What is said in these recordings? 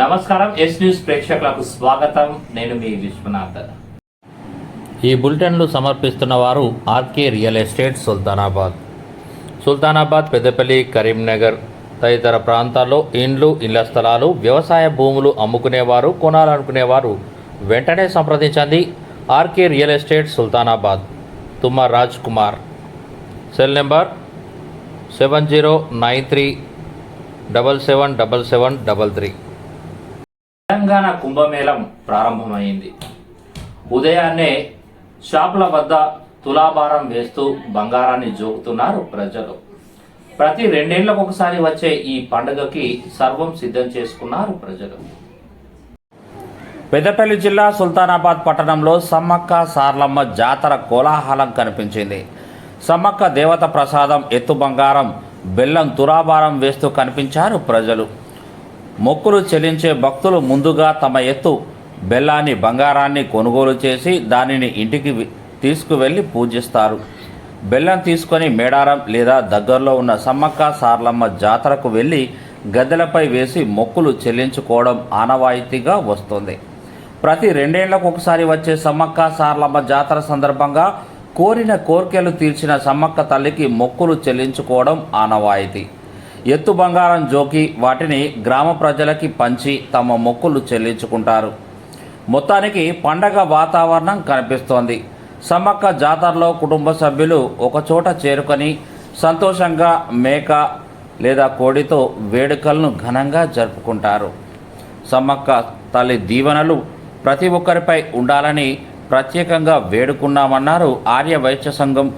నమస్కారం yes news ప్రేక్షకులకు స్వాగతం. నేను మీ విశ్వనాథ్ ఈ బులెటిన్లు సమర్పిస్తున్న వారు RK real estate Sultanabad. Sultanabad Peddapalli Karimnagar తదితర ప్రాంతాల్లో ఇండ్లు ఇళ్ళ స్థలాలు వ్యవసాయ భూములు అమ్ముకునేవారు కొనాలనుకునేవారు వెంటనే సంప్రదించండి. RK real estate Sultanabad. Tumma Raj Kumar. Cell number seven zero nine three double seven double seven double three. Telangana Kumbh Mela ప్రారంభమైంది. ఉదయాన్నే షాపుల వద్ద తులాభారం వేస్తూ బంగారాన్ని జోకుతున్నారు ప్రజలు. ప్రతి రెండేళ్ళకు ఒకసారి వచ్చే ఈ పండుగకి సర్వం సిద్ధం చేసుకున్నారు ప్రజలు. పెద్దపల్లి జిల్లా సుల్తానాబాద్ పట్టణంలో సమ్మక్క సార్లమ్మ జాతర కోలాహలం కనిపించింది. సమ్మక్క దేవత ప్రసాదం ఎత్తు బంగారం బెల్లం తురాభారం వేస్తూ కనిపించారు ప్రజలు. మొక్కులు చెల్లించే భక్తులు ముందుగా తమ ఎత్తు బెల్లాన్ని బంగారాన్ని కొనుగోలు చేసి దానిని ఇంటికి తీసుకువెళ్ళి పూజిస్తారు. బెల్లం తీసుకొని మేడారం లేదా దగ్గరలో ఉన్న సమ్మక్క సార్లమ్మ జాతరకు వెళ్ళి గద్దెలపై వేసి మొక్కులు చెల్లించుకోవడం ఆనవాయితీగా వస్తుంది. ప్రతి రెండేళ్ళకు ఒకసారి వచ్చే సమ్మక్క సార్లమ్మ జాతర సందర్భంగా కోరిన కోర్కెలు తీర్చిన సమ్మక్క తల్లికి మొక్కులు చెల్లించుకోవడం ఆనవాయితీ. ఎత్తు బంగారం జోకి వాటిని గ్రామ ప్రజలకి పంచి తమ మొక్కులు చెల్లించుకుంటారు. మొత్తానికి పండగ వాతావరణం కనిపిస్తోంది. సమ్మక్క జాతరలో కుటుంబ సభ్యులు ఒకచోట చేరుకొని సంతోషంగా మేక లేదా కోడితో వేడుకలను ఘనంగా జరుపుకుంటారు. సమ్మక్క తల్లి దీవెనలు ప్రతి ఒక్కరిపై ఉండాలని ప్రత్యేకంగా వేడుకున్నామన్నారు ఆర్య వైశ్య సంఘం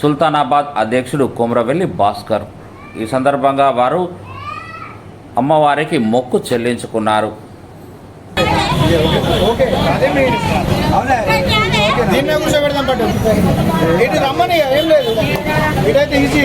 సుల్తానాబాద్ అధ్యక్షుడు కుమ్రవెల్లి భాస్కర్. ఈ సందర్భంగా వారు అమ్మవారికి మొక్కు చెల్లించుకున్నారు. ఓకే అదే మెయిన్ అవునా దీన్నే కూర్చోబెడదాం పట్టు. ఇటు రమ్మని ఏం లేదు. ఇటైతే ఈజీ.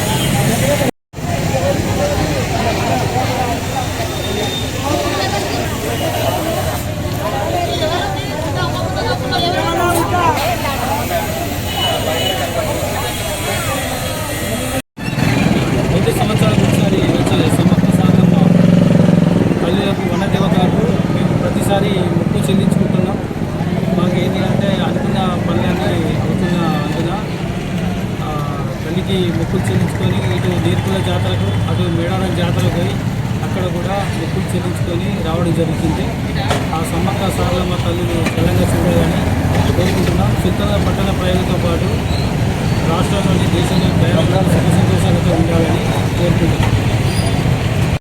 ఐదు సంవత్సరాలకు ఒకసారి వచ్చే సమర్థ సాధన అన్న దేవతలకు మేము ప్రతిసారి మొక్కు చెల్లించుకుంటున్నాం. మాకు ఏంటి అంటే అనుకున్న పనులన్నీ అవుతున్న అందున తల్లికి మొక్కులు చెల్లించుకొని ఇటు నేర్పుల జాతరకు అటు మేడారం జాతరకు పోయి అక్కడ కూడా మొక్కులు చెల్లించుకొని రావడం జరుగుతుంది ఆ సమ్మక్క సారలమ్మ తల్లిని బలంగా చూడాలని కోరుకుంటున్నాం. చిత్తల పట్టణ ప్రజలతో పాటు రాష్ట్రంలోని దేశంలో ప్రయాణాలు సుఖ సంతోషాలతో ఉండాలని కోరుకుంటున్నాం.